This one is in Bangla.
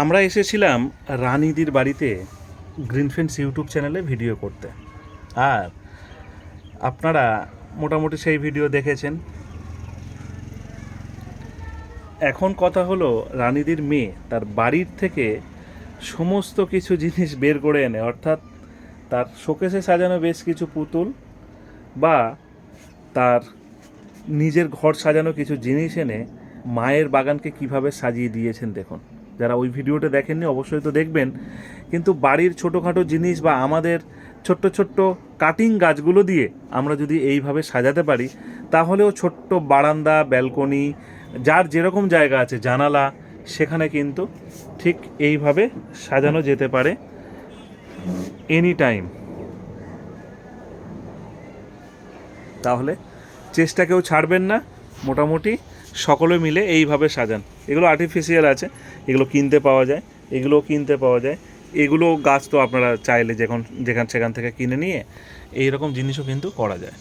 আমরা এসেছিলাম রানীদির বাড়িতে গ্রিন ফেন্স ইউটিউব চ্যানেলে ভিডিও করতে। আর আপনারা মোটামুটি সেই ভিডিও দেখেছেন। এখন কথা হলো রানীদির মেয়ে, তার বাড়ির থেকে সমস্ত কিছু জিনিস বের করে এনে, অর্থাৎ তার শোকেসে সাজানো বেশ কিছু পুতুল বা তার নিজের ঘর সাজানো কিছু জিনিস এনে মায়ের বাগানকে কীভাবে সাজিয়ে দিয়েছেন দেখুন। যারা ওই ভিডিওটা দেখেননি অবশ্যই তো দেখবেন। কিন্তু বাড়ির ছোটোখাটো জিনিস বা আমাদের ছোট্ট ছোট্ট কাটিং গাছগুলো দিয়ে আমরা যদি এইভাবে সাজাতে পারি, তাহলেও ছোট্ট বারান্দা ব্যালকনি যার যেরকম জায়গা আছে, জানালা, সেখানে কিন্তু ঠিক এইভাবে সাজানো যেতে পারে এনি টাইম তাহলে চেষ্টা কেউ ছাড়বেন না। মোটামুটি সকলে মিলে এইভাবে সাজান। এগুলো আর্টিফিশিয়াল আছে, এগুলো কিনতে পাওয়া যায় এগুলো কিনতে পাওয়া যায়। এগুলো গাছ তো আপনারা চাইলে যখন যেখান, সেখান থেকে কিনে নিয়ে এই রকম জিনিসও কিন্তু করা যায়।